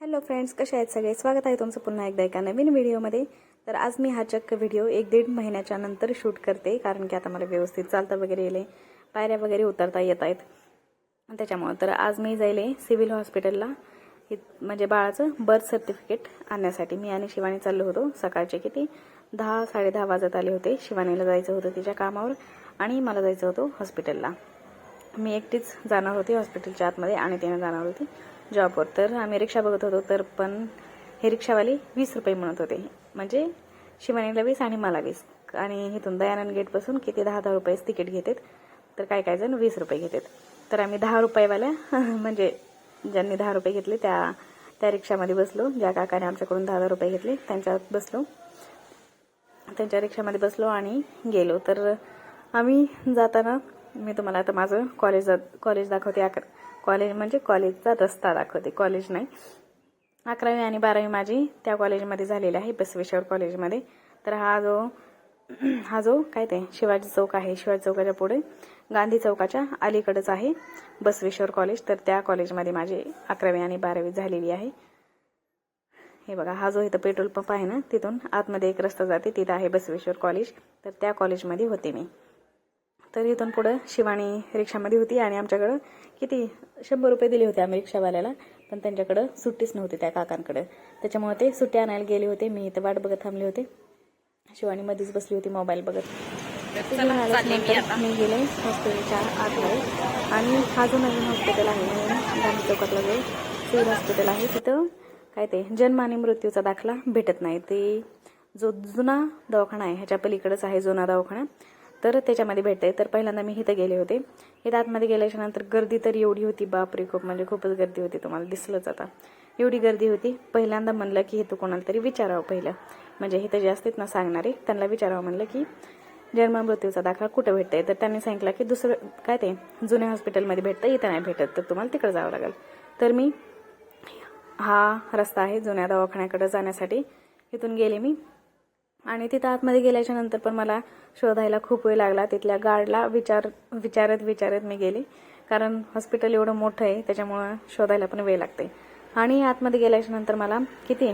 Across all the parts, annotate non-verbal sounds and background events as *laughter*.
Hello friends कसे आहेत सगळे? स्वागत आहे तुमचं पुन्हा एकदा एका नवीन व्हिडिओमध्ये. तर आज मी हा चक्क व्हिडिओ एक दीड महिन्याच्या नंतर शूट करते कारण की आता मला व्यवस्थित चालता वगैरे येले पायऱ्या वगैरे उतरता येत आहेत. त्याच्यामुळं तर आज मी जाईले सिव्हिल हॉस्पिटलला. हे म्हणजे बाळाचं बर्थ सर्टिफिकेट आणण्यासाठी. मी आणि शिवानी चाललो होतो सकाळचे किती? दहा साडेदहा वाजत आले होते. शिवानीला जायचं होतं तिच्या कामावर आणि मला जायचं होतं हॉस्पिटलला. मी एकटीच जाणार होते हॉस्पिटलच्या आतमध्ये आणि तिने जाणार होती. जॉबवर. तर आम्ही रिक्षा बघत होतो तर पण हे रिक्षावाले वीस रुपये म्हणत होते. म्हणजे शिवानीला वीस आणि मला वीस. आणि इथून दयानंद गेटपासून किती? दहा दहा रुपयेच तिकीट घेतात. तर काय काय जण वीस रुपये घेतात. तर आम्ही दहा रुपयेवाल्या *laughs* म्हणजे ज्यांनी दहा रुपये घेतले त्या त्या रिक्षामध्ये बसलो. ज्या काकाने आमच्याकडून दहा दहा रुपये घेतले त्यांच्यात बसलो. त्यांच्या रिक्षामध्ये बसलो आणि गेलो. तर आम्ही जाताना मी तुम्हाला आता माझं कॉलेज कॉलेज दाखवते अकरा कॉलेज म्हणजे कॉलेजचा रस्ता दाखवते. कॉलेज नाही. अकरावी आणि बारावी माझी त्या कॉलेजमध्ये झालेली आहे बसवेश्वर कॉलेजमध्ये. तर हा जो हा जो काय ते शिवाजी चौक आहे. शिवाजी चौकाच्या पुढे गांधी चौकाच्या अलीकडेच आहे बसवेश्वर कॉलेज. तर त्या कॉलेजमध्ये माझी अकरावी आणि बारावी झालेली आहे. हे बघा हा जो इथं पेट्रोल पंप आहे ना तिथून आतमध्ये एक रस्ता जाते तिथं आहे बसवेश्वर कॉलेज. तर त्या कॉलेजमध्ये होते मी. तर इथून पुढं शिवानी रिक्षामध्ये होती आणि आमच्याकडं किती शंभर रुपये दिले होते आम्ही रिक्षावाल्याला पण त्यांच्याकडं सुट्टीच नव्हती त्या काकांकडे. त्याच्यामुळे ते सुट्टी आणायला गेले होते. मी इथं वाट बघत थांबले होते. शिवानी मध्येच बसली होती मोबाईल बघत. मी गेले हॉस्पिटलच्या आतमध्ये. आणि हा जो नवीन हॉस्पिटल आहे नवीन गांधी चौकातला जो सिव्हिल हॉस्पिटल आहे तिथं काय ते जन्म आणि मृत्यूचा दाखला भेटत नाही. ते जो जुना दवाखाना आहे ह्याच्या पलीकडेच आहे जुना दवाखाना. तर त्याच्यामध्ये भेटते तर पहिल्यांदा मी इथं गेले होते. इथं आतमध्ये गेल्याच्यानंतर गर्दी तर एवढी होती बापरे खूप म्हणजे खूपच गर्दी होती तुम्हाला दिसलंच आता. एवढी गर्दी होती. पहिल्यांदा म्हणलं की इथं कोणाला तरी विचारावं पहिलं. म्हणजे इथं जे असतात ना सांगणारे त्यांना विचारावं म्हणलं की जन्म मृत्यूचा दाखला कुठं भेटतंय? तर त्यांनी सांगितलं की दुसरं काय ते जुन्या हॉस्पिटलमध्ये भेटतं इथं नाही भेटत तर तुम्हाला तिकडं जावं लागेल. तर मी हा रस्ता आहे जुन्या दवाखान्याकडे जाण्यासाठी. इथून गेले मी. आणि तिथं आतमध्ये गेल्याच्यानंतर पण मला शोधायला खूप वेळ लागला. तिथल्या गार्डला विचार विचारत विचारत मी गेले. कारण हॉस्पिटल एवढं मोठं आहे त्याच्यामुळं शोधायला पण वेळ लागते. आणि आतमध्ये गेल्याच्यानंतर मला किती?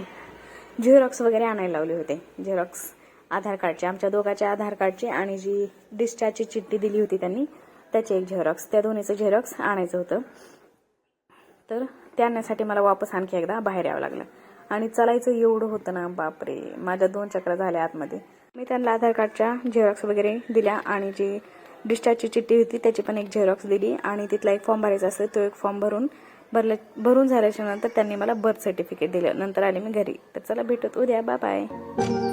झेरॉक्स वगैरे आणायला लावले होते. झेरॉक्स आधार कार्डचे. आमच्या दोघांच्या आधार कार्डचे आणि जी डिस्चार्जची चिठ्ठी दिली होती त्यांनी त्याचे एक झेरॉक्स त्या दोन्हीचं झेरॉक्स आणायचं होतं. तर ते आणण्यासाठी मला वापस आणखी एकदा बाहेर यावं लागलं. आणि चालायचं एवढं होतं ना बापरे. माझ्या दोन चक्र झाल्या आतमध्ये. मी त्यांना आधार कार्डच्या झेरॉक्स वगैरे दिल्या आणि जी डिस्चार्जची चिठ्ठी होती त्याची पण एक झेरॉक्स दिली आणि तिथला एक फॉर्म भरायचा असतो तो एक फॉर्म भरून भरल्या भरून झाल्याच्यानंतर त्यांनी मला बर्थ सर्टिफिकेट दिलं. नंतर आले मी घरी. तर चला भेटत उद्या. Bye bye